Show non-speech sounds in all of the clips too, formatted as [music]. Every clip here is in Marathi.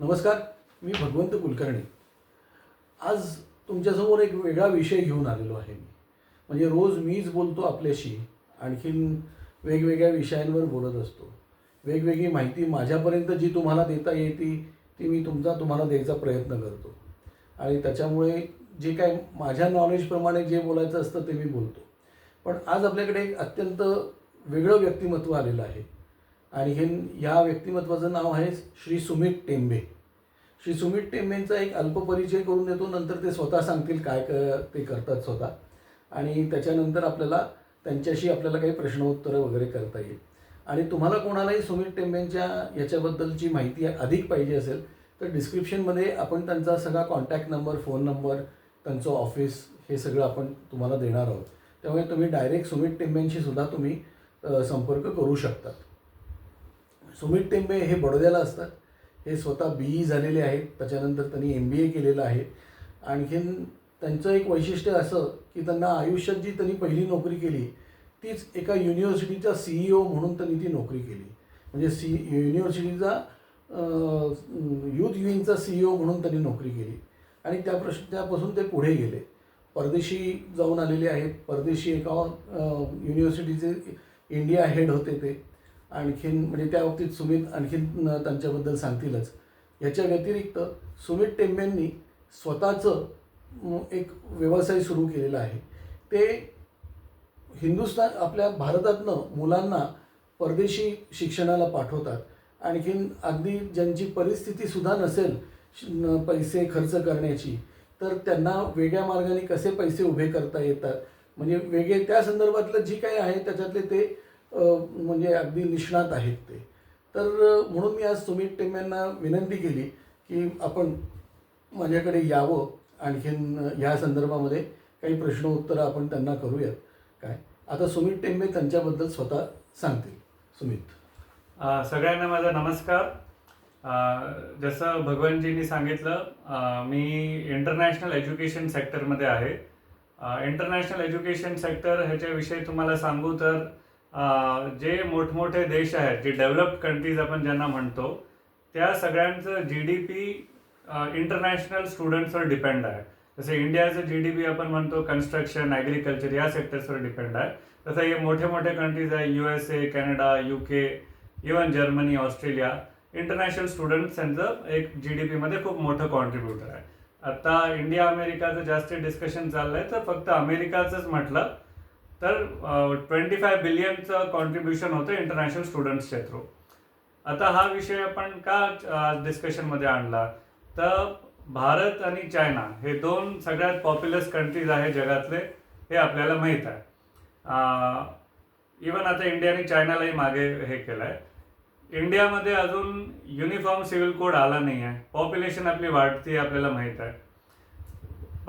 नमस्कार मी भगवंत कुलकर्णी. आज तुमच्यासमोर एक वेगळा विषय घेऊन आलेलो आहे मी. म्हणजे रोज मीच बोलतो आपल्याशी आणखीन वेगवेगळ्या विषयांवर बोलत असतो. वेगवेगळी माहिती माझ्यापर्यंत जी तुम्हाला देता येते ती मी तुमचा तुम्हाला द्यायचा प्रयत्न करतो. आणि त्याच्यामुळे जे काय माझ्या नॉलेजप्रमाणे जे बोलायचं असतं ते मी बोलतो. पण आज आपल्याकडे एक अत्यंत वेगळं व्यक्तिमत्व आलेलं आहे. आणि हे या व्यक्तिमत्वाचं नाव आहे श्री सुमित टेंबे. श्री सुमित टेंबेंचा एक अल्पपरिचय करून देतो नंतर ते स्वतः सांगतील काय क ते करतात स्वतः. आणि त्याच्यानंतर आपल्याला त्यांच्याशी आपल्याला काही प्रश्नोत्तरं वगैरे करता येईल. आणि तुम्हाला कोणालाही सुमित टेंबेंच्या याच्याबद्दलची माहिती अधिक पाहिजे असेल तर डिस्क्रिप्शनमध्ये आपण त्यांचा सगळा कॉन्टॅक्ट नंबर फोन नंबर त्यांचं ऑफिस हे सगळं आपण तुम्हाला देणार आहोत. त्यामुळे तुम्ही डायरेक्ट सुमित टेंबेंशी सुद्धा तुम्ही संपर्क करू शकतात सुमित टेंबे हे बडोद्याला असतात. हे स्वतः बी ई झालेले आहेत. त्याच्यानंतर त्यांनी एम बी ए केलेलं आहे. आणखीन त्यांचं एक वैशिष्ट्य असं की त्यांना आयुष्यात जी त्यांनी पहिली नोकरी केली तीच एका युनिव्हर्सिटीचा सी ई ओ म्हणून त्यांनी ती नोकरी केली. म्हणजे सी युनिव्हर्सिटीचा युथ विंगचा सी ई ओ म्हणून त्यांनी नोकरी केली. आणि त्या प्रश्न त्यापासून ते पुढे गेले. परदेशी जाऊन आलेले आहेत. परदेशी एका युनिव्हर्सिटीचे इंडिया हेड होते ते. आणखीन म्हणजे त्या बाबतीत सुमित आणखीन त्यांच्याबद्दल सांगतीलच. याच्या व्यतिरिक्त सुमित टेंबेंनी स्वतःचं एक व्यवसाय सुरू केलेला आहे. ते हिंदुस्थान आपल्या भारतातनं मुलांना परदेशी शिक्षणाला पाठवतात. आणखीन अगदी ज्यांची परिस्थितीसुद्धा नसेल पैसे खर्च करण्याची तर त्यांना वेगळ्या मार्गाने कसे पैसे उभे करता येतात? म्हणजे वेगळे त्या संदर्भातलं जी काही आहे त्याच्यातले ते म्हणजे अगदी निष्णात आहेत ते. तर म्हणून मी आज सुमित टेंब्यांना विनंती केली की आपण माझ्याकडे यावं. आणखीन ह्या संदर्भामध्ये काही प्रश्न उत्तरं आपण त्यांना करूयात. काय? आता सुमित टेंबे त्यांच्याबद्दल स्वतः सांगतील. सुमित. सगळ्यांना माझा नमस्कार. जसं भगवानजींनी सांगितलं मी इंटरनॅशनल एज्युकेशन सेक्टरमध्ये आहे. इंटरनॅशनल एज्युकेशन सेक्टर ह्याच्याविषयी तुम्हाला सांगू तर जे मोठमोठे देश आहेत जे डेव्हलप्ड कंट्रीज आपण ज्यांना म्हणतो त्या सगळ्यांचं जी डी पी इंटरनॅशनल स्टुडंट्सवर डिपेंड आहे. जसं इंडियाचं जी डी पी आपण म्हणतो कन्स्ट्रक्शन ॲग्रिकल्चर या सेक्टर्सवर डिपेंड आहे. तसं हे मोठे मोठे कंट्रीज आहे U S A Canada U K even Germany Australia international students यांचं एक जी डी पीमध्ये खूप मोठं कॉन्ट्रीब्युटर आहे. आता इंडिया अमेरिकाचं जास्त डिस्कशन चाललं आहे तर फक्त अमेरिकाचंच म्हटलं तर ट्वेंटी फाय बिलियनचं कॉन्ट्रीब्युशन होतं इंटरनॅशनल स्टुडंट्सच्या थ्रू आता हा विषय आपण का डिस्कशनमध्ये आणला? तर भारत आणि चायना हे दोन सगळ्यात पॉप्युलस कंट्रीज आहे जगातले हे आपल्याला माहीत आहे. इवन आता इंडियाने चायनालाही मागे हे केलं आहे इंडियामध्ये अजून युनिफॉर्म सिव्हिल कोड आला नाही आहे पॉप्युलेशन आपली वाढती आपल्याला माहीत आहे.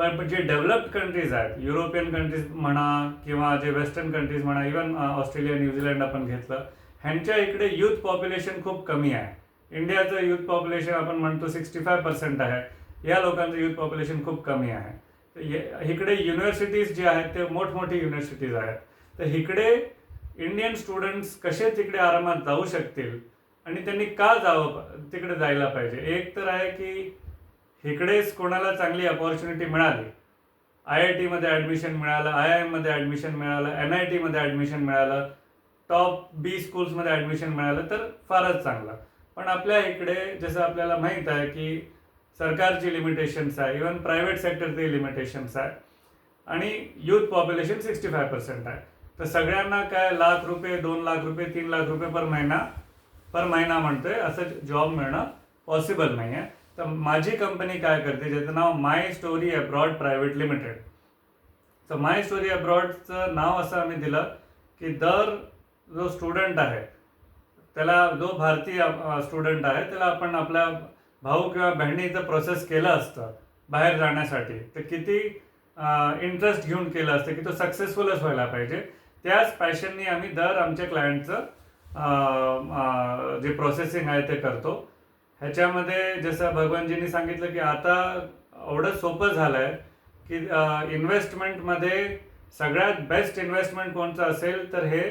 पण जे डेव्हलप्ड कंट्रीज आहेत युरोपियन कंट्रीज म्हणा किंवा जे वेस्टर्न कंट्रीज म्हणा इवन ऑस्ट्रेलिया न्यूझीलंड आपण घेतलं ह्यांच्या इकडे युथ पॉप्युलेशन खूप कमी आहे. इंडियाचं युथ पॉप्युलेशन आपण म्हणतो सिक्स्टी फाय पर्सेंट आहे. या लोकांचं युथ पॉप्युलेशन खूप कमी आहे. तर इकडे युनिव्हर्सिटीज जे आहेत ते मोठमोठी युनिव्हर्सिटीज आहेत. तर इकडे इंडियन स्टुडंट्स कसे तिकडे आरामात जाऊ शकतील? आणि त्यांनी का जावं तिकडे जायला पाहिजे? एक तर आहे की इकडेच कोणाला चांगली अपॉर्च्युनिटी मिळाली? आय आय टीमध्ये ॲडमिशन मिळालं आय आय एममध्ये ॲडमिशन मिळालं एन आय टीमध्ये ॲडमिशन मिळालं टॉप बी स्कूल्समध्ये ॲडमिशन मिळालं तर फारच चांगलं. पण आपल्या इकडे जसं आपल्याला माहीत आहे की सरकारची लिमिटेशन्स आहे इवन प्रायव्हेट सेक्टरचे लिमिटेशन्स आहे आणि youth population sixty five percent आहे. तर सगळ्यांना काय लाख रुपये दोन लाख रुपये तीन लाख रुपये पर महिना पर महिना म्हणतोय असं जॉब मिळणं पॉसिबल नाही आहे तर माझी कंपनी काय करते ज्याचं नाव my story abroad private limited तर माय स्टोरी अब्रॉडचं नाव असं आम्ही दिलं की दर जो स्टुडंट आहे त्याला जो भारतीय स्टुडंट आहे त्याला आपण आपल्या भाऊ किंवा बहिणीचं प्रोसेस केलं असतं बाहेर जाण्यासाठी. तर किती इंटरेस्ट घेऊन केलं असतं की तो सक्सेसफुलच व्हायला पाहिजे. त्याच पॅशननी आम्ही दर आमच्या क्लायंटचं जे प्रोसेसिंग आहे ते करतो. ह्याच्यामध्ये जसं भगवानजींनी सांगितलं की आता एवढं सोपं झालं आहे की इन्व्हेस्टमेंटमध्ये सगळ्यात बेस्ट इन्व्हेस्टमेंट कोणचं असेल तर हे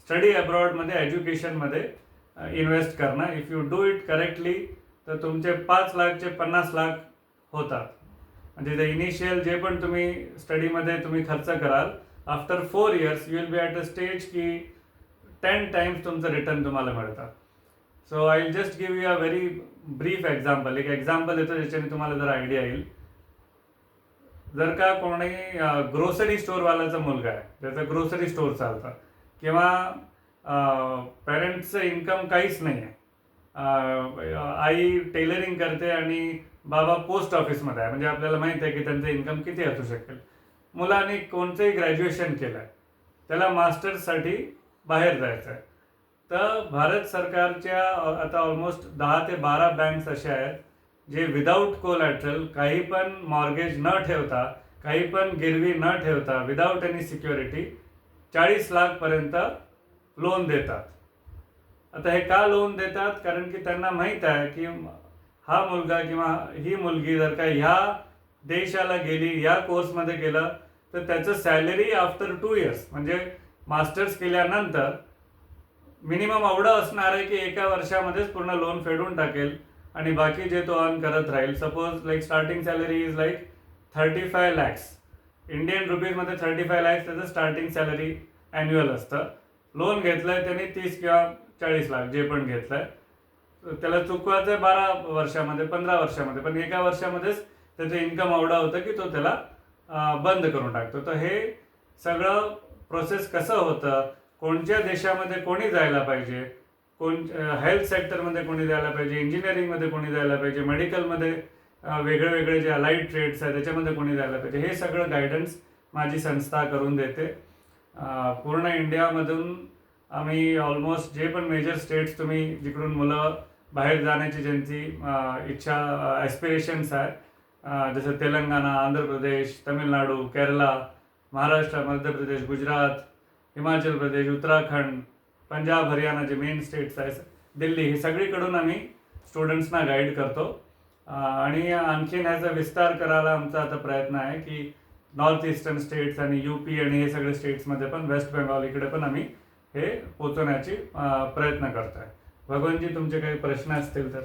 स्टडी अब्रॉडमध्ये एज्युकेशनमध्ये इन्व्हेस्ट करणं. If you do it correctly तर तुमचे पाच लाखचे पन्नास लाख होतात. म्हणजे ते इनिशियल जे पण तुम्ही स्टडीमध्ये तुम्ही खर्च कराल after four years you will be at a stage की टेन टाइम्स तुमचं रिटर्न तुम्हाला मिळतात. So I just give you a very brief example एक एक्झाम्पल देतो ज्याच्याने तुम्हाला जर आयडिया येईल. जर का कोणी ग्रोसरी स्टोअरवाल्याचा मुलगा आहे त्याचं ग्रोसरी स्टोअर चालतं. किंवा पेरेंट्सचं इन्कम काहीच नाही आहे. आई टेलरिंग करते आणि बाबा पोस्ट ऑफिसमध्ये आहे. म्हणजे आपल्याला माहीत आहे की त्यांचं इन्कम किती असू शकेल. मुलाने कोणतंही ग्रॅज्युएशन केलं आहे त्याला मास्टर्ससाठी बाहेर जायचं आहे तर भारत सरकारच्या आता ऑलमोस्ट दहा ते बारा बँक्स अशा आहेत जे विदाऊट कोलॅटरल काही पण मॉर्गेज न ठेवता काही पण गिरवी न ठेवता विदाऊट एनी सिक्युरिटी चाळीस लाखपर्यंत लोन देतात. आता हे का लोन देतात? कारण की त्यांना माहीत आहे की हा मुलगा किंवा ही मुलगी जर का ह्या देशाला गेली या कोर्समध्ये गेलं तर त्याचं सॅलरी आफ्टर टू इयर्स म्हणजे मास्टर्स केल्यानंतर मिनिमम एवढं असणार आहे की एका वर्षामध्येच पूर्ण लोन फेडून टाकेल आणि बाकी जे तो अर्न करत राहील. Suppose like starting salary is like thirty five lakhs Indian रुपीजमध्ये thirty five lakhs त्याचं स्टार्टिंग सॅलरी ॲन्युअल असतं. लोन घेतलंय त्यांनी तीस किंवा चाळीस लाख जे पण घेतलंय. त्याला चुकवायचं आहे बारा वर्षामध्ये पंधरा वर्षामध्ये पण एका वर्षामध्येच त्याचं इन्कम एवढा होतं की तो त्याला बंद करून टाकतो. तर हे सगळं प्रोसेस कसं होतं? कोणत्या देशामध्ये कोणी जायला पाहिजे? कोण हेल्थ सेक्टरमध्ये कोणी जायला पाहिजे? इंजिनिअरिंगमध्ये कोणी जायला पाहिजे? मेडिकलमध्ये वेगळे वेगळे जे अलाईड ट्रेड्स आहेत त्याच्यामध्ये कोणी जायला पाहिजे? हे सगळं गायडन्स माझी संस्था करून देते. पूर्ण इंडियामधून आम्ही ऑलमोस्ट जे पण मेजर स्टेट्स तुम्ही जिकडून मुलं बाहेर जाण्याची ज्यांची इच्छा ॲस्पिरेशन्स आहे जसं तेलंगणा आंध्र प्रदेश तमिळनाडू केरला महाराष्ट्र मध्य प्रदेश गुजरात हिमाचल प्रदेश उत्तराखंड पंजाब हरियाणा जे मेन स्टेट्स आहेत दिल्ली हे सगळीकडून आम्ही स्टुडंट्सना गाईड करतो. आणि आणखीन ह्याचा विस्तार करायला आमचा आता प्रयत्न आहे की नॉर्थ ईस्टर्न स्टेट्स आणि यू पी आणि हे सगळे स्टेट्समध्ये पण वेस्ट बेंगॉल इकडे पण आम्ही हे पोचवण्याची प्रयत्न करत आहे भगवानजी तुमचे काही प्रश्न असतील तर.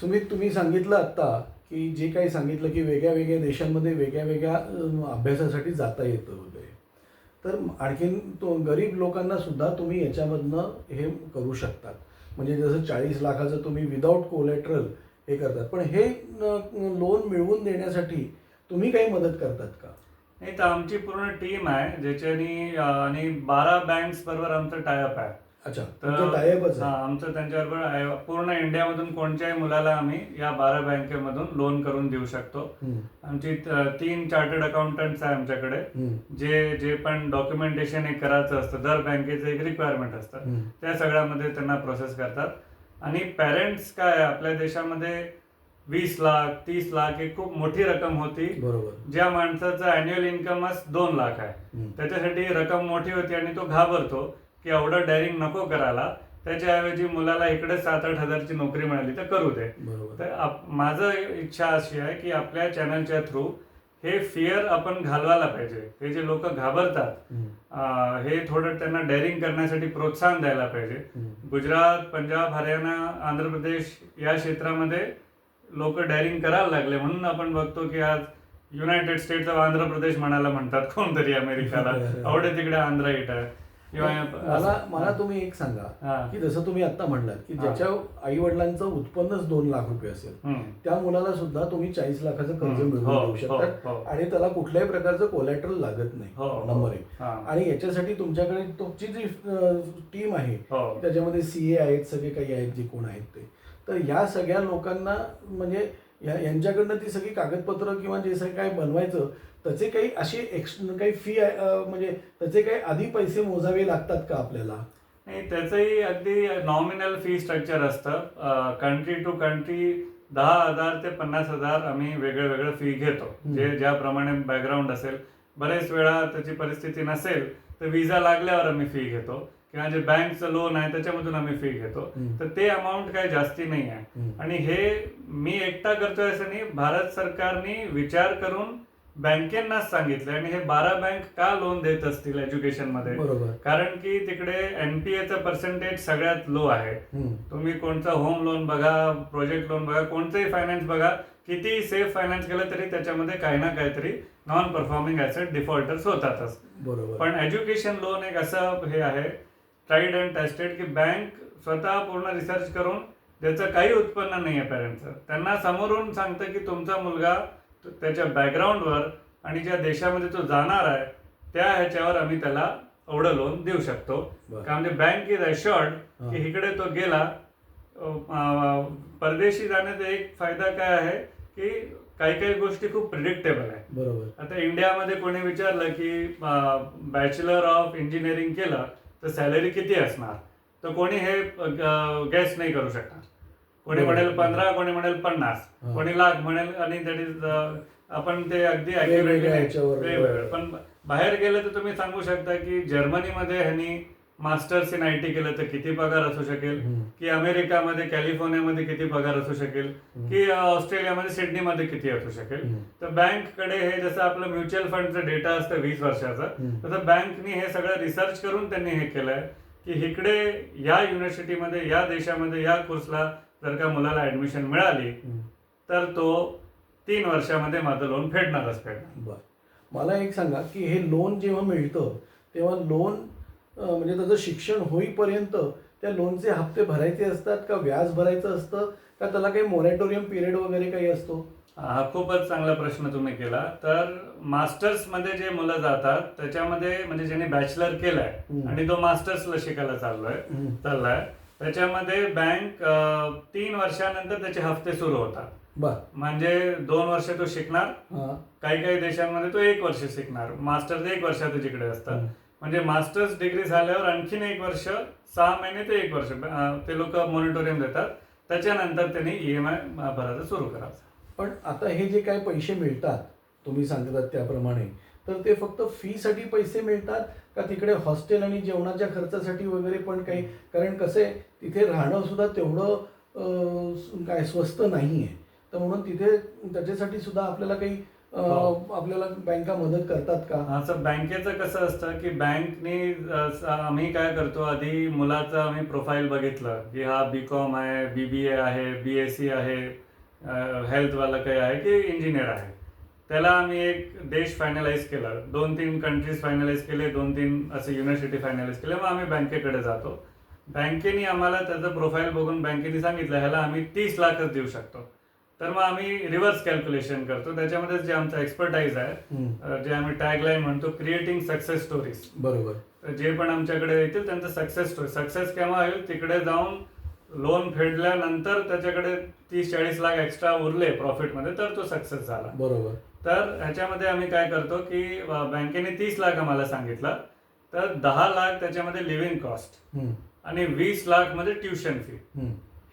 सुमित तुम्ही सांगितलं आत्ता की जे काही सांगितलं की वेगळ्या वेगळ्या देशांमध्ये वेगळ्या वेगळ्या अभ्यासासाठी जाता येतं वगैरे. तर आणखीन तो गरीब लोकांना सुद्धा तुम्ही याच्यामधनं हे करू शकतात. म्हणजे जसं चाळीस लाखाचं तुम्ही विदाऊट कोलेट्रल हे करतात. पण हे लोन मिळवून देण्यासाठी तुम्ही काही मदत करतात का? नाही तर आमची पूर्ण टीम आहे ज्याच्यानी आणि बारा बँक्स बरोबर आमचं टायअप आहे. अच्छा तर हा, आमचं त्यांच्याबरोबर. पूर्ण इंडियामधून कोणत्याही मुलाला आम्ही या बारा बँकेमधून लोन करून देऊ शकतो. आमची तीन चार्टर्ड अकाउंटंट्स आहे आमच्याकडे. जे जे पण डॉक्युमेंटेशन एक करायचं असतं दर बँकेचं एक रिक्वायरमेंट असतं. त्या सगळ्यामध्ये त्यांना प्रोसेस करतात. आणि पेरेंट्स काय आपल्या देशामध्ये वीस लाख तीस लाख ही खूप मोठी रक्कम होती. बरोबर. ज्या माणसाचं अॅन्युअल इन्कमच दोन लाख आहे. त्याच्यासाठी रक्कम मोठी होती आणि तो घाबरतो. की एवढं डायरिंग नको करायला. त्याच्याऐवजी मुलाला इकडे सात आठ हजारची नोकरी मिळाली तर करू दे. तर माझं इच्छा अशी आहे की आपल्या चॅनलच्या थ्रू हे फिअर आपण घालवायला पाहिजे. हे जे लोक घाबरतात हे थोडं त्यांना डेअरिंग करण्यासाठी प्रोत्साहन द्यायला पाहिजे. गुजरात पंजाब हरियाणा आंध्र प्रदेश या क्षेत्रामध्ये लोक डायरिंग करायला लागले. म्हणून आपण बघतो की आज United States of Andhra Pradesh म्हणायला म्हणतात कोणतरी अमेरिकाला. एवढे [laughs] तिकडे आंध्र इट आहे मला मला तुम्ही एक सांगा हा. की जसं तुम्ही आता म्हणलात की हा. ज्याच्या आई वडिलांचं उत्पन्नच दोन लाख रुपये असेल. त्या मुलाला सुद्धा तुम्ही चाळीस लाखाचं कर्ज. मिळवून हो, देऊ हो, शकता हो. आणि त्याला कुठल्याही प्रकारचं कोलॅटरल लागत नाही हो, हो. नंबर एक हा. आणि याच्यासाठी तुमच्याकडे तुमची जी टीम आहे हो त्याच्यामध्ये सी ए आहेत सगळे काही आहेत जे कोण आहेत ते तर ह्या सगळ्या लोकांना म्हणजे या यांच्याकडनं ती सगळी कागदपत्र किंवा जे सगळं काय बनवायचं त्याचे काही असे एक्स काही फी म्हणजे त्याचे काही आधी पैसे मोजावे लागतात का आपल्याला? नाही त्याचंही अगदी नॉमिनल फी स्ट्रक्चर असतं. कंट्री टू कंट्री दहा हजार ते पन्नास हजार आम्ही वेगळं वेगळं फी घेतो. जे ज्याप्रमाणे बॅकग्राऊंड असेल. बरेच वेळा त्याची परिस्थिती नसेल तर विजा लागल्यावर आम्ही फी घेतो. किंवा जे बँकचं लोन आहे त्याच्यामधून आम्ही फी घेतो. तर ते अमाऊंट काही जास्ती नाही आहे. आणि हे मी एकटा करतोय असं नाही भारत सरकारने विचार करून बँकेंनाच सांगितलं आणि हे बारा बँक का लोन देत असतील एज्युकेशनमध्ये बरोबर. कारण की तिकडे एनपीएचं पर्सेंटेज सगळ्यात लो आहे. तुम्ही कोणतं होम लोन बघा प्रोजेक्ट लोन बघा कोणतंही फायनान्स बघा किती सेफ फायनान्स केलं तरी त्याच्यामध्ये काही ना काहीतरी नॉन परफॉर्मिंग ऍसेट डिफॉल्टर्स होतातच. बरोबर. पण एज्युकेशन लोन एक असं हे आहे ट्राईड अँड टेस्टेड की बँक स्वतः पूर्ण रिसर्च करून त्याचं काही उत्पन्न नाही आहे पॅरेंटचं त्यांना समोरून सांगतं की तुमचा मुलगा त- त्याच्या बॅकग्राऊंडवर आणि ज्या देशामध्ये तो जाणार आहे त्या ह्याच्यावर आम्ही त्याला एवढं लोन देऊ शकतो. का म्हणजे बँक इज अशॉर्ड. की इकडे तो गेला परदेशी जाण्याचा एक फायदा काय आहे की काही काही गोष्टी खूप प्रिडिक्टेबल आहे बरोबर आता इंडियामध्ये कोणी विचारलं की बॅचलर ऑफ इंजिनिअरिंग केलं तर सॅलरी किती असणार तर कोणी हे गॅस नाही करू शकणार कोणी. म्हणेल पंधरा कोणी म्हणेल पन्नास. कोणी लाख म्हणेल आणि दॅट इज आपण ते अगदी वेगवेगळं. पण बाहेर गेलं तर तुम्ही सांगू शकता की जर्मनीमध्ये ह्यांनी मास्टर्स इन आय टी केलं तर किती पगार असू शकेल. की अमेरिकामध्ये कॅलिफोर्नियामध्ये किती पगार असू शकेल. की ऑस्ट्रेलियामध्ये सिडनीमध्ये किती असू शकेल. तर बँककडे हे जसं आपलं म्युच्युअल फंडचं डेटा असतं वीस वर्षाचा. तसं बँकनी हे सगळं रिसर्च करून त्यांनी हे केलंय की इकडे या युनिव्हर्सिटीमध्ये या देशामध्ये या कोर्सला जर का मुलाला ऍडमिशन मिळाली. तर तो तीन वर्षामध्ये माझं लोन फेडणारच फेडणार बर मला एक सांगा की हे लोन जेव्हा मिळतं तेव्हा लोन म्हणजे त्याचं शिक्षण होईपर्यंत त्या लोनचे हप्ते भरायचे असतात का व्याज भरायचं असतं? का त्याला काही मोरॅटोरियम पिरियड वगैरे काही असतो? हा खूपच चांगला प्रश्न तुम्ही केला. तर मास्टर्समध्ये जे मुलं जातात त्याच्यामध्ये म्हणजे ज्यांनी बॅचलर केलाय. आणि तो मास्टर्सला शिकायला चाललोय. चाललाय त्याच्यामध्ये बँक तीन वर्षानंतर त्याचे हफ्ते सुरू होतात. म्हणजे दोन वर्ष तो शिकणार काही काही देशांमध्ये तो एक वर्ष शिकणार. मास्टर्स एक वर्षात जिकडे असतात. म्हणजे मास्टर्स डिग्री झाल्यावर आणखीन एक वर्ष सहा महिने ते एक वर्ष ते लोक मॉनिटोरियम देतात. त्याच्यानंतर त्यांनी ई एम आय भरायचं सुरू करायचं पण आता हे जे काय पैसे मिळतात तुम्ही सांगतात त्याप्रमाणे तर ते फक्त फीसाठी पैसे मिळतात का तिकडे हॉस्टेल आणि जेवणाच्या खर्चासाठी वगैरे पण काही? कारण कसं आहे तिथे राहणं सुद्धा तेवढं काय स्वस्त नाही आहे तर म्हणून तिथे त्याच्यासाठी सुद्धा आपल्याला काही आपल्याला बँका मदत करतात का? असं बँकेचं कसं असतं की बँकनी आम्ही काय करतो आधी मुलाचं आम्ही प्रोफाईल बघितलं की हा बी कॉम आहे बी बी ए आहे बी एस सी आहे हेल्थवाला काही आहे की इंजिनियर आहे. त्याला आम्ही एक देश फायनलाइज केला. दोन तीन कंट्रीज फायनलाइज केले दोन तीन असे युनिव्हर्सिटी फायनलाइज केले मग आम्ही बँकेकडे जातो. बँकेने आम्हाला त्याचं प्रोफाईल बघून बँकेने सांगितलं ह्याला आम्ही तीस लाखच देऊ शकतो. तर मग आम्ही रिव्हर्स कॅल्क्युलेशन करतो. त्याच्यामध्ये जे आमचा एक्सपर्टाईज आहे जे आम्ही टॅगलाईन म्हणतो क्रिएटिंग सक्सेस स्टोरीज बरोबर. जे पण आमच्याकडे येतील त्यांचं सक्सेस स्टोरी सक्सेस केव्हा होईल? तिकडे जाऊन लोन फेडल्यानंतर त्याच्याकडे तीस चाळीस लाख एक्स्ट्रा उरले प्रॉफिटमध्ये तर तो सक्सेस झाला. बरोबर. तर ह्याच्यामध्ये आम्ही काय करतो की बँकेने तीस लाख आम्हाला सांगितलं. तर दहा लाख त्याच्यामध्ये लिव्हिंग कॉस्ट. आणि वीस लाखमध्ये ट्युशन फी.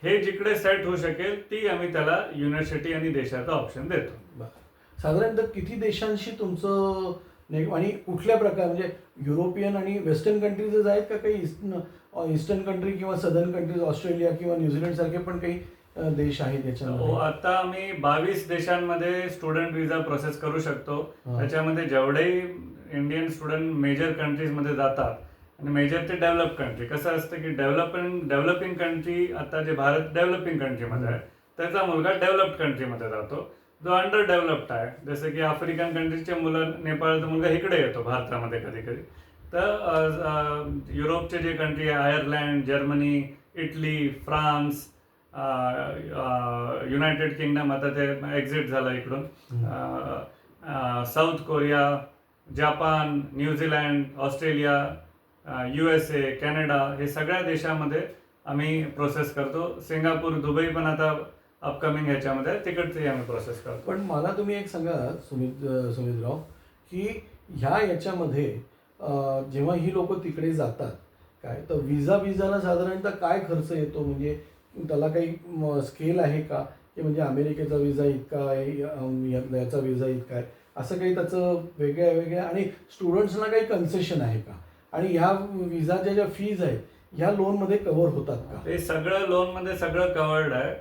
हे जिकडे सेट होऊ शकेल ती आम्ही त्याला युनिव्हर्सिटी आणि देशाचा ऑप्शन देतो. साधारणतः किती देशांशी तुमचं आणि कुठल्या प्रकार म्हणजे युरोपियन आणि वेस्टर्न कंट्रीजच आहेत का काही ईस्टर्न ईस्टर्न कंट्री किंवा सदर्न कंट्रीज ऑस्ट्रेलिया किंवा न्यूझीलंड सारखे पण काही देश आहेत हो याच्यामध्ये आता आम्ही बावीस देशांमध्ये स्टुडंट विजा प्रोसेस करू शकतो. त्याच्यामध्ये जेवढेही इंडियन स्टुडंट मेजर कंट्रीजमध्ये जातात आणि मेजर ते डेव्हलप कंट्री कसं असतं की डेव्हलपिंग डेव्हलपिंग कंट्री आता जे भारत डेव्हलपिंग कंट्रीमध्ये आहे त्याचा मुलगा डेव्हलप्ड कंट्रीमध्ये जातो. जो अंडर डेव्हलप्ड आहे जसं की आफ्रिकन कंट्रीजचे मुलं नेपाळचा मुलगा इकडे येतो भारतामध्ये कधी कधी. तर युरोपचे जे कंट्री आहे Ireland Germany Italy France United Kingdom आता ते एक्झिट झालं इकडून. South Korea Japan New Zealand Australia U S A Canada हे सगळ्या देशामध्ये आम्ही प्रोसेस करतो. सिंगापूर दुबई पण आता अपकमिंग ह्याच्यामध्ये आहे, तिकडचंही आम्ही प्रोसेस करतो. पण मला तुम्ही एक सांगा सुमित सुमितराव की ह्या याच्यामध्ये जेव्हा ही लोक तिकडे जातात काय? तर विजा विजाला साधारणतः काय खर्च येतो? म्हणजे त्याला काही स्केल आहे का? की म्हणजे अमेरिकेचा विजा इतका आहे याचा विजा इतका आहे. असं काही त्याचं वेगळ्या वेगळ्या आणि स्टुडंट्सना काही कन्सेशन आहे का? आणि ह्या विजाच्या ज्या फीज आहेत ह्या लोनमध्ये कव्हर होतात का ते सगळं लोनमध्ये सगळं कवर्ड आहे.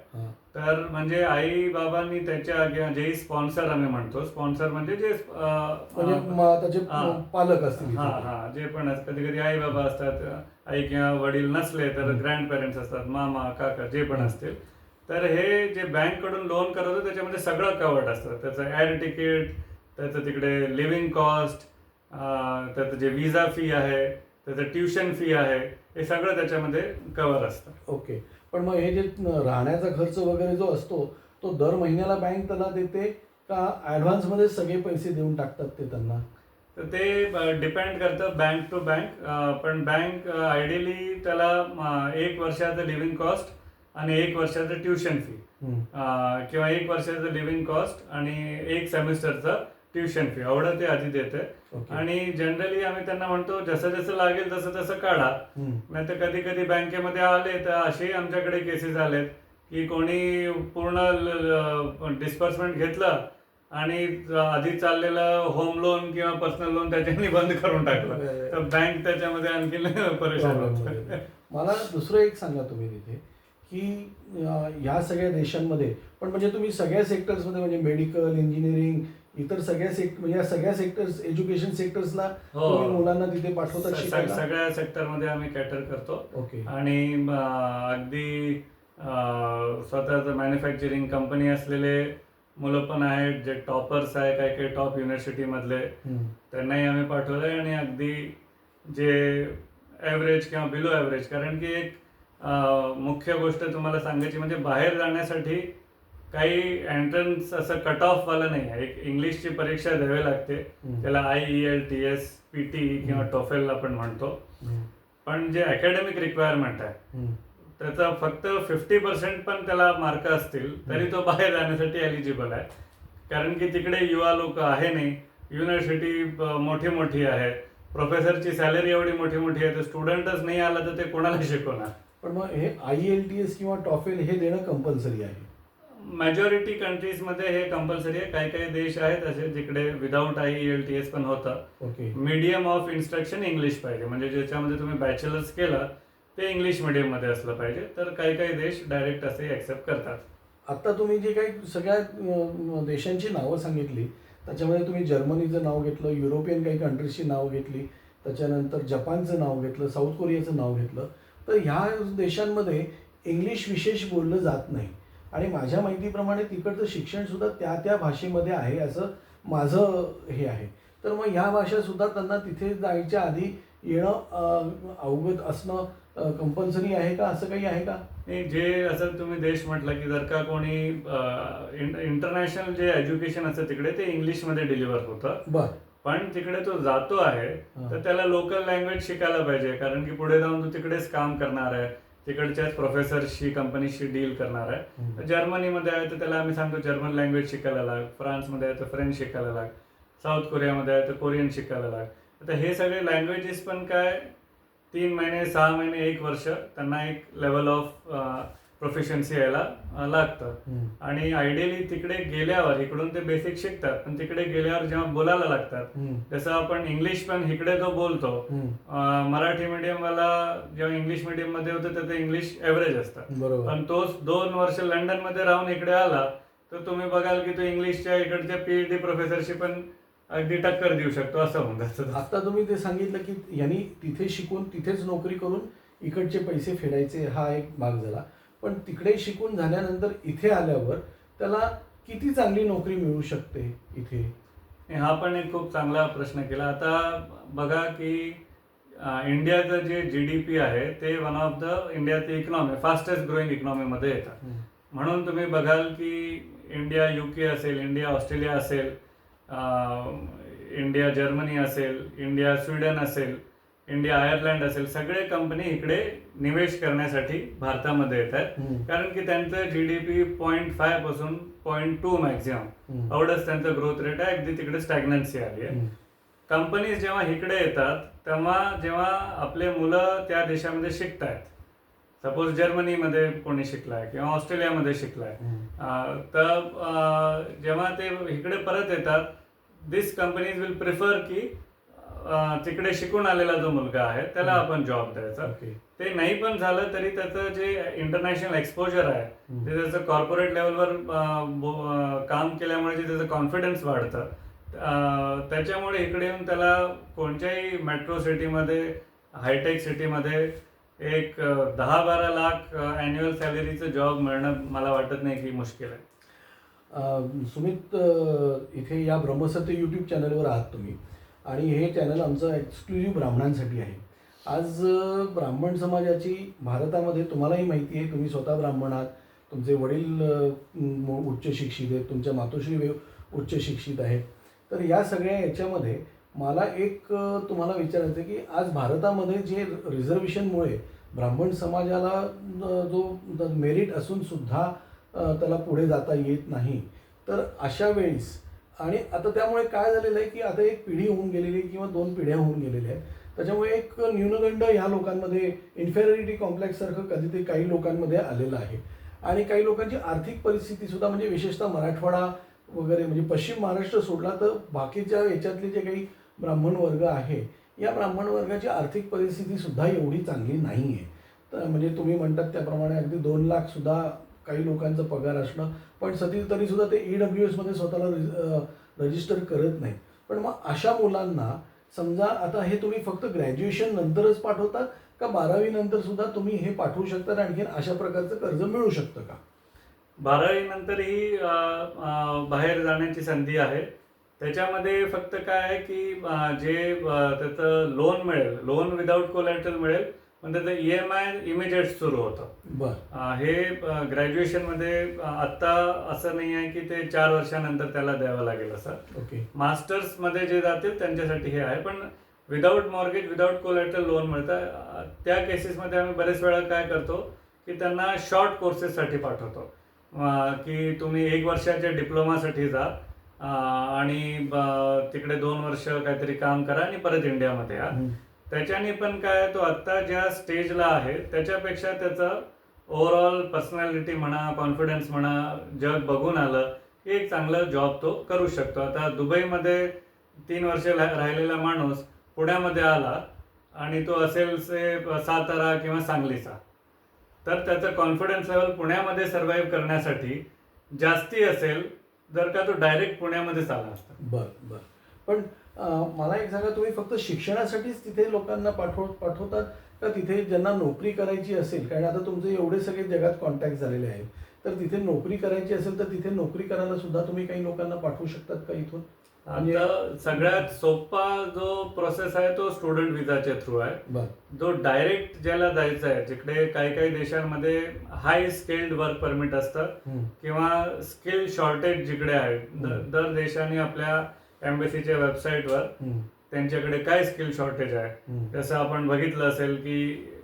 तर म्हणजे आई बाबांनी त्याच्या जे स्पॉन्सर आम्ही म्हणतो स्पॉन्सर म्हणजे जे म्हणजे त्याचे. पालक असतील हा. हा जे पण असतात कधी कधी आई बाबा असतात आई किंवा वडील नसले तर. ग्रँड पेरेंट्स असतात मामा काका जे पण. असतील तर हे जे बँककडून लोन करत त्याच्यामध्ये सगळं कवर्ड असतं त्याचं एअर तिकीट त्याचं तिकडे लिव्हिंग कॉस्ट त्याचं जे विजा फी आहे त्याचं ट्युशन फी आहे हे सगळं त्याच्यामध्ये कव्हर असतं. ओके. पण मग हे जे राहण्याचा खर्च वगैरे जो असतो तो दर महिन्याला बँक त्याला देते का ऍडव्हान्समध्ये सगळे पैसे देऊन टाकतात ते त्यांना? तर ते डिपेंड करतं बँक टू बँक पण बँक आयडियली त्याला एक वर्षाचं लिव्हिंग कॉस्ट आणि एक वर्षाचं ट्युशन फी किंवा एक वर्षाचं लिव्हिंग कॉस्ट आणि एक सेमिस्टरचं ट्युशन फी एवढं ते आधी देते आणि जनरली आम्ही त्यांना म्हणतो जसं जसं लागेल तसं तसं काढा. हम्म. नाही तर कधी कधी बँकेमध्ये आले तर असेही आमच्याकडे केसेस आलेत की कोणी पूर्ण डिस्बर्समेंट घेतलं आणि आधी चाललेलं होम लोन किंवा पर्सनल लोन त्याच्यानी बंद करून टाकलं. तर बँक त्याच्यामध्ये आणखी परेशान. मला दुसरं एक सांगा तुम्ही तिथे की ह्या सगळ्या देशांमध्ये पण म्हणजे तुम्ही सगळ्या सेक्टर्समध्ये म्हणजे मेडिकल इंजिनिअरिंग इतर सगळ्या सेक्टर म्हणजे या सगळ्या सेक्टर्स एज्युकेशन सेक्टर्सला हो. तुम्ही मुलांना तिथे पाठवतात स- शिकायला सगळ्या सेक्टरमध्ये आम्ही कॅटर करतो ओके आणि अगदी अं, स्वतःचं मॅन्युफॅक्चरिंग कंपनी असलेले मुलं पण आहेत जे टॉपर्स आहे काही काही टॉप युनिव्हर्सिटीमधले हम्म. त्यांनाही आम्ही पाठवलंय आणि अगदी जे ॲव्हरेज किंवा बिलो ॲव्हरेज कारण की एक अं, मुख्य गोष्ट तुम्हाला सांगायची म्हणजे बाहेर जाण्यासाठी काही एंट्रन्स असं कट ऑफवालं नाही आहे. एक इंग्लिशची परीक्षा द्यावी लागते. त्याला I E L T S P T किंवा. टोफेल आपण म्हणतो. पण जे अकॅडमिक रिक्वायरमेंट आहे. त्याचा फक्त फिफ्टी पर्सेंट पण त्याला मार्क असतील तरी तो बाहेर जाण्यासाठी एलिजिबल आहे. कारण की तिकडे युवा लोक आहे नाही. युनिव्हर्सिटी मोठी मोठी आहे. प्रोफेसरची सॅलरी एवढी मोठी मोठी आहे तर स्टुडंटच नाही आला तर ते कोणाला शिकवणार? पण मग हे आय एल टी एस किंवा टॉफेल हे देणं कंपल्सरी आहे. मेजॉरिटी कंट्रीजमध्ये हे कंपल्सरी आहे. काही काही देश आहेत असे जिकडे without I E L T पण होतं. Okay. Medium of instruction English पाहिजे. म्हणजे ज्याच्यामध्ये तुम्ही बॅचलर्स केलं ते इंग्लिशमध्ये असलं पाहिजे. तर काही काही देश डायरेक्ट असे ऍक्सेप्ट करतात. आता तुम्ही जे काही सगळ्या देशांची नावं सांगितली त्याच्यामध्ये तुम्ही जर्मनीचं नाव घेतलं युरोपियन काही कंट्रीजची नाव घेतली त्याच्यानंतर जपानचं नाव घेतलं साऊथ कोरियाचं नाव घेतलं. तर ह्या देशांमध्ये इंग्लिश विशेष बोललं जात नाही. आणि माझ्या माहितीप्रमाणे तिकडचं शिक्षण सुद्धा त्या त्या भाषेमध्ये आहे असं माझं हे आहे. तर मग ह्या भाषा सुद्धा त्यांना तिथे जायच्या आधी येणं अवगत असणं कंपल्सरी आहे का? असं काही आहे का? आणि जे असं तुम्ही देश म्हटलं की जर का कोणी इंटरनॅशनल जे एज्युकेशन असतं तिकडे ते इंग्लिशमध्ये डिलिव्हर होतं. बर. पण तिकडे तो जातो आहे. तर त्याला लोकल लँग्वेज शिकायला पाहिजे कारण की पुढे जाऊन तो तिकडेच काम करणार आहे. तिकडच्याच प्रोफेसरशी कंपनीशी डील करणार आहे. जर्मनीमध्ये आहे तर त्याला आम्ही सांगतो जर्मन लँग्वेज शिकायला लाग. फ्रान्समध्ये आहे तर फ्रेंच शिकायला लाग. साऊथ कोरियामध्ये आहे तर कोरियन शिकायला लाग. आता हे सगळे लँग्वेजेस पण काय? तीन महिने सहा महिने एक वर्ष. त्यांना एक लेवल ऑफ प्रोफेशन्सी यायला लागतं. आणि आयडियली तिकडे गेल्यावर इकडून ते बेसिक शिकतात पण तिकडे गेल्यावर जेव्हा बोलायला लागतात. जसं आपण इंग्लिश पण इकडे जो बोलतो मराठी मीडियमवाला जेव्हा इंग्लिश मीडियममध्ये होतं तर ते इंग्लिश एव्हरेज असतं. बरोबर. पण तोच दोन वर्ष लंडनमध्ये राहून इकडे आला तर तुम्ही बघाल की तो इंग्लिशच्या इकडच्या पीएचडी प्रोफेसरशी पण अगदी टक्कर देऊ शकतो असं होऊन जातं. आता तुम्ही ते सांगितलं की यांनी तिथे शिकून तिथेच नोकरी करून इकडचे पैसे फेडायचे हा एक भाग झाला. पण तिकडे शिकून झाल्यानंतर इथे आल्यावर त्याला किती चांगली नोकरी मिळू शकते इथे? हा पण एक खूप चांगला प्रश्न केला. आता बघा की इंडियाचं जे जी डी पी आहे ते वन ऑफ द इंडियाचं इकॉनॉमी फास्टेस्ट ग्रोईंग इकॉनॉमीमध्ये येतं. म्हणून तुम्ही बघाल की इंडिया युके असेल इंडिया ऑस्ट्रेलिया असेल इंडिया जर्मनी असेल इंडिया स्वीडन असेल इंडिया आयर्लंड असेल सगळे कंपनी इकडे निवेश करण्यासाठी भारतामध्ये येत आहेत. कारण की त्यांचं जी डी पी पॉईंट फायपासून पॉईंट टू मॅक्झिमम. एवढंच त्यांचं ग्रोथ रेट आहे. अगदी तिकडे स्टॅग्नन्सी आली आहे. कंपनीज जेव्हा इकडे येतात तेव्हा जेव्हा आपले मुलं त्या देशामध्ये शिकतायत. सपोज जर्मनीमध्ये कोणी शिकलाय किंवा ऑस्ट्रेलियामध्ये शिकलाय. तर जेव्हा ते इकडे परत येतात दिस कंपनीज विल प्रिफर की तिकडे शिकून आलेला जो मुलगा आहे त्याला. आपण जॉब द्यायचा. ते नाही पण झालं तरी त्याचं जे इंटरनॅशनल एक्सपोजर आहे. ते त्याचं कॉर्पोरेट लेवलवर काम केल्यामुळे जे त्याचं कॉन्फिडन्स वाढतं. त्याच्यामुळे इकडे येऊन त्याला कोणत्याही मेट्रो सिटीमध्ये हायटेक सिटीमध्ये एक दहा बारा लाख अॅन्युअल सॅलरीचं जॉब मिळणं मला वाटत नाही की मुश्किल आहे. सुमित इथे या ब्रह्मसत्य यूट्यूब चॅनलवर आहात तुम्ही. आणि हे चॅनल आमचं एक्सक्लुझिव्ह ब्राह्मणांसाठी आहे. आज ब्राह्मण समाजाची भारतामध्ये तुम्हालाही माहिती आहे तुम्ही स्वतः ब्राह्मण आहात. तुमचे वडील उच्च शिक्षित आहेत तुमच्या मातोश्री उच्च शिक्षित आहेत. तर या सगळ्या याच्यामध्ये मला एक तुम्हाला विचारायचं आहे की आज भारतामध्ये जे रिझर्वेशनमुळे ब्राह्मण समाजाला जो मेरिट असून सुद्धा त्याला पुढे जाता येत नाही. तर अशा वेळेस आणि आता त्यामुळे काय झालेलं आहे की आता एक पिढी होऊन गेलेली आहे किंवा दोन पिढ्या होऊन गेलेल्या आहेत. त्याच्यामुळे एक न्यूनगंड ह्या लोकांमध्ये इन्फेरिटी कॉम्प्लेक्स सारखं कधीतरी काही लोकांमध्ये आलेलं आहे. आणि काही लोकांची आर्थिक परिस्थिती सुद्धा म्हणजे विशेषतः मराठवाडा वगैरे म्हणजे पश्चिम महाराष्ट्र सोडला तर बाकीच्या याच्यातले जे काही ब्राह्मण वर्ग आहे या ब्राह्मण वर्गाची आर्थिक परिस्थिती सुद्धा एवढी चांगली नाही आहे तर म्हणजे तुम्ही म्हणतात त्याप्रमाणे अगदी दोन लाख सुद्धा काही लोकांचा पगार असणं पण सती तरी सुद्धा ते ई डब्ल्यू एसमध्ये स्वतःला रजिस्टर करत नाही पण मग अशा मुलांना समजा आता हे तुम्ही फक्त ग्रॅज्युएशन नंतरच पाठवता का बारावी नंतर सुद्धा तुम्ही हे पाठवू शकता आणखीन अशा प्रकारचं कर्ज मिळू शकतं का? बारावी नंतर ही बाहेर जाण्याची संधी आहे. त्याच्यामध्ये फक्त काय आहे की जे त्याचं लोन मिळेल लोन विदाऊट कोलॅटरल मिळेल पण त्याचं ई एम आय इमिजिएट सुरू होतं. अं, हे ग्रॅज्युएशनमध्ये आत्ता असं नाही आहे की ते चार वर्षानंतर त्याला द्यावं लागेल असं. ओके. मास्टर्समध्ये जे जातील त्यांच्यासाठी हे आहे पण without mortgage without collateral loan मिळतं. अं, त्या केसेसमध्ये आम्ही बरेच वेळा काय करतो की त्यांना शॉर्ट कोर्सेससाठी पाठवतो. अं, की तुम्ही एक वर्षाच्या डिप्लोमासाठी जा अं, आणि ब- तिकडे दोन वर्ष काहीतरी काम करा आणि परत इंडियामध्ये या. हम्म. त्याच्याने पण काय तो आत्ता ज्या स्टेजला आहे त्याच्यापेक्षा त्याचं ओव्हरऑल पर्सनॅलिटी म्हणा कॉन्फिडन्स म्हणा जग बघून आलं की एक चांगलं जॉब तो करू शकतो. आता दुबईमध्ये तीन वर्ष राहिलेला माणूस पुण्यामध्ये आला आणि तो असेल से सातारा किंवा सांगलीचा. तर त्याचं कॉन्फिडन्स लेवल पुण्यामध्ये सर्व्हाइव्ह करण्यासाठी जास्ती असेल जर का तो डायरेक्ट पुण्यामध्येच आला असता. बर बर. पण मला एक सांगा तुम्ही फक्त शिक्षणासाठीच तिथे लोकांना पाठव पाठवतात का तिथे ज्यांना नोकरी करायची असेल? कारण आता तुमचे एवढे सगळे जगात कॉन्टॅक्ट झालेले आहेत. तर तिथे नोकरी करायची असेल तर तिथे नोकरी करायला सुद्धा तुम्ही काही लोकांना पाठवू शकतात का इथून? म्हणजे आता सगळ्यात सोपा जो प्रोसेस आहे तो स्टुडंट विजाच्या थ्रू आहे. जो डायरेक्ट ज्याला जायचं आहे जिकडे काही काही देशांमध्ये हाय स्किल्ड वर्क परमिट असतं. किंवा स्किल शॉर्टेज जिकडे आहे. दर देशाने आपल्या एम्बेसीच्या वेबसाईटवर. त्यांच्याकडे काय स्किल शॉर्टेज आहे. जसं आपण बघितलं असेल की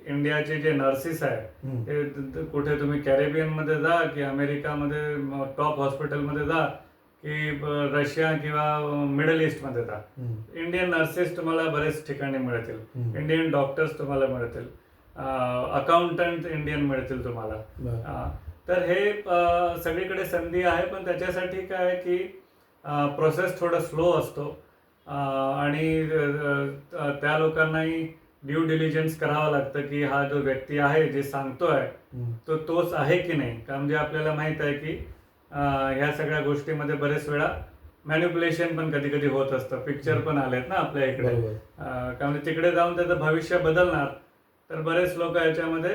इंडियाचे जे नर्सिस आहे. ते कुठे तुम्ही कॅरेबियनमध्ये जा की अमेरिकामध्ये टॉप हॉस्पिटलमध्ये जा की रशिया किंवा मिडल ईस्टमध्ये जा. इंडियन नर्सेस तुम्हाला बरेच ठिकाणी मिळतील. इंडियन डॉक्टर्स तुम्हाला मिळतील अकाउंटंट इंडियन मिळतील तुम्हाला तर हे सगळीकडे संधी आहे पण त्याच्यासाठी काय की प्रोसेस थोडं स्लो असतो. आणि त्या लोकांनाही ड्यू डिलिजन्स करावं लागतं की हा जो व्यक्ती आहे जे सांगतोय. तो तोच आहे की नाही? कारण म्हणजे आपल्याला माहीत आहे की ह्या सगळ्या गोष्टीमध्ये बरेच वेळा मॅन्युप्युलेशन पण कधी कधी होत असतं. पिक्चर पण आलेत ना आपल्या इकडे. कारण तिकडे जाऊन त्याचं भविष्य बदलणार तर बरेच लोक याच्यामध्ये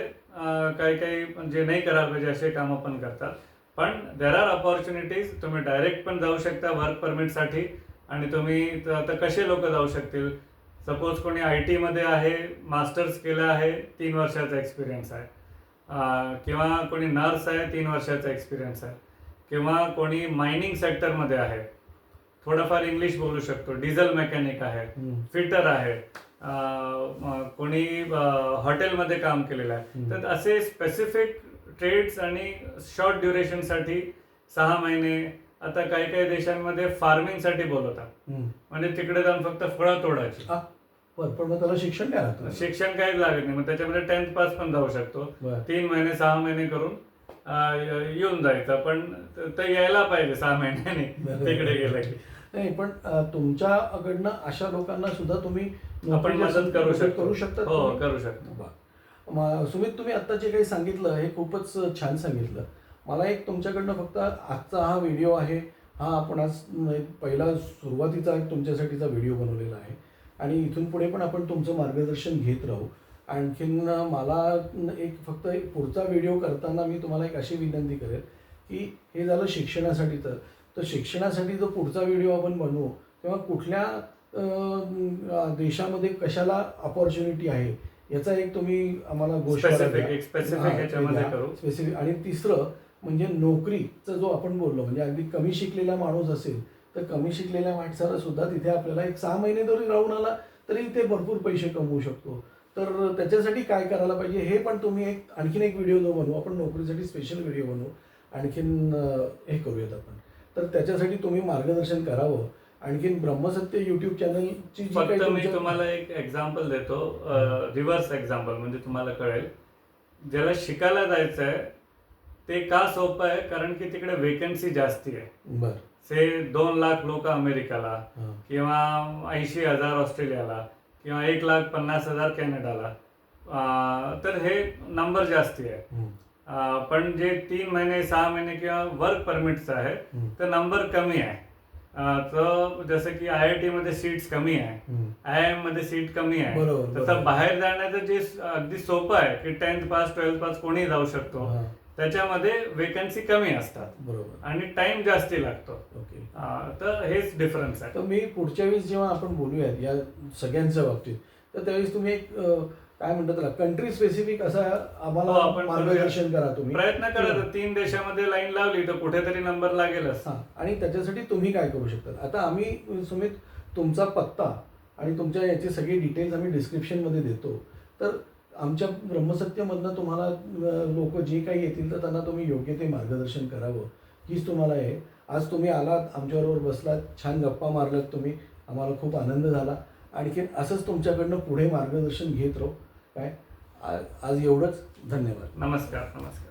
काही काही जे नाही करायला पाहिजे असे कामं पण करतात. पण देर आर ऑपॉर्च्युनिटीज तुम्ही डायरेक्ट पण जाऊ शकता वर्क परमिटसाठी आणि तुम्ही आता कसे लोक जाऊ शकतील? सपोज कोणी आय टीमध्ये आहे मास्टर्स केलं आहे तीन वर्षाचा एक्सपिरियन्स आहे. किंवा कोणी नर्स आहे तीन वर्षाचा एक्सपिरियन्स आहे. किंवा कोणी मायनिंग सेक्टरमध्ये आहे. थोडंफार इंग्लिश बोलू शकतो. डिझेल मेकॅनिक आहे. फिटर आहे. कोणी हॉटेलमध्ये काम केलेलं आहे. तर असे स्पेसिफिक ट्रेड्स आणि शॉर्ट ड्युरेशनसाठी सहा महिने आता काही काही देशांमध्ये फार्मिंगसाठी बोलवतात. म्हणजे तिकडे जाऊन फक्त फळं तोडायची. पण मग त्याला शिक्षण लागतं शिक्षण काहीच लागत नाही. मग त्याच्यामध्ये टेन्थ पास पण जाऊ शकतो. तीन महिने सहा महिने करून येऊन जायचं. पण त- यायला पाहिजे सहा महिन्याने. तिकडे गेलं की. नाही पण तुमच्याकडनं अशा लोकांना सुद्धा तुम्ही आपण मदत करू शकतो करू शकतात हो? करू शकतो. म- सुमित तुम्ही आत्ता जे काही सांगितलं हे खूपच छान सांगितलं. मला एक तुमच्याकडनं फक्त आजचा हा व्हिडिओ आहे. हा आपण आज पहिला सुरुवातीचा एक तुमच्यासाठीचा व्हिडिओ बनवलेला आहे. आणि इथून पुढे पण आपण तुमचं मार्गदर्शन घेत राहू. आणखीन मला एक फक्त एक पुढचा व्हिडिओ करताना मी तुम्हाला एक अशी विनंती करेल की हे झालं शिक्षणासाठीचं. तर शिक्षणासाठी जो पुढचा व्हिडिओ आपण बनवू तेव्हा कुठल्या देशामध्ये कशाला अपॉर्च्युनिटी आहे याचा एक तुम्ही आम्हाला गोष्ट. स्पेसिफिक आणि तिसरं म्हणजे नोकरीचा जो आपण बोललो म्हणजे अगदी कमी शिकलेला माणूस असेल तर कमी शिकलेल्या माणसाला सुद्धा तिथे आपल्याला एक सहा महिने जरी राहून आला तरी ते भरपूर पैसे कमवू शकतो. तर त्याच्यासाठी काय करायला पाहिजे हे पण तुम्ही एक आणखीन एक व्हिडिओ जो बनवू आपण नोकरीसाठी स्पेशल व्हिडिओ बनवू. आणखीन हे करूयात आपण. तर त्याच्यासाठी तुम्ही मार्गदर्शन करावं. आणखीन ब्रह्मसत्य युट्यूब चॅनलची फक्त मी तुम्हाला एक एक्झाम्पल देतो रिव्हर्स एक्झाम्पल म्हणजे तुम्हाला कळेल. ज्याला शिकायला जायचं आहे ते का सोपं आहे? कारण की तिकडे वेकन्सी जास्ती आहे. बर. से दोन लाख लोक अमेरिकाला किंवा ऐंशी हजार ऑस्ट्रेलियाला किंवा एक लाख पन्नास हजार कॅनडाला. तर हे नंबर जास्ती आहे. पण जे तीन महिने सहा महिने किंवा वर्क परमिटचं आहे तर नंबर कमी आहे. जसं की आय आय टी मध्ये सीट्स कमी आहे. आय आय एममध्ये सीट कमी आहे. तसं. बाहेर जाण्याचं जे अगदी सोपं आहे की टेन्थ पास ट्वेल्थ पास कोणी जाऊ शकतो. त्याच्यामध्ये वेकन्सी कमी असतात. बरोबर. आणि टाइम जास्ती लागतो. ओके. तर हेच डिफरन्स आहे. तर मी पुढच्या वेळेस जेव्हा आपण बोलूयात या सगळ्यांच्या बाबतीत तर त्यावेळेस तुम्ही एक काय म्हणतात त्याला? कंट्री स्पेसिफिक असा हो, आम्हाला आपण मार्गदर्शन करा तुम्ही. प्रयत्न करा तीन देशामध्ये लाईन लावली तर कुठेतरी नंबर लागेलच. हां. आणि त्याच्यासाठी तुम्ही काय करू शकता? आता आम्ही सुमित तुमचा पत्ता आणि तुमच्या याची सगळी डिटेल्स आम्ही डिस्क्रिप्शनमध्ये देतो. तर आमच्या ब्रह्मसत्यमधनं तुम्हाला लोक जे काही येतील तर त्यांना तुम्ही योग्य ते मार्गदर्शन करावं. हीच तुम्हाला आहे. आज तुम्ही आलात आमच्याबरोबर बसलात छान गप्पा मारलात तुम्ही. आम्हाला खूप आनंद झाला. आणखी असंच तुमच्याकडनं पुढे मार्गदर्शन घेत राहू. काय? आज एवढंच. धन्यवाद. नमस्कार नमस्कार.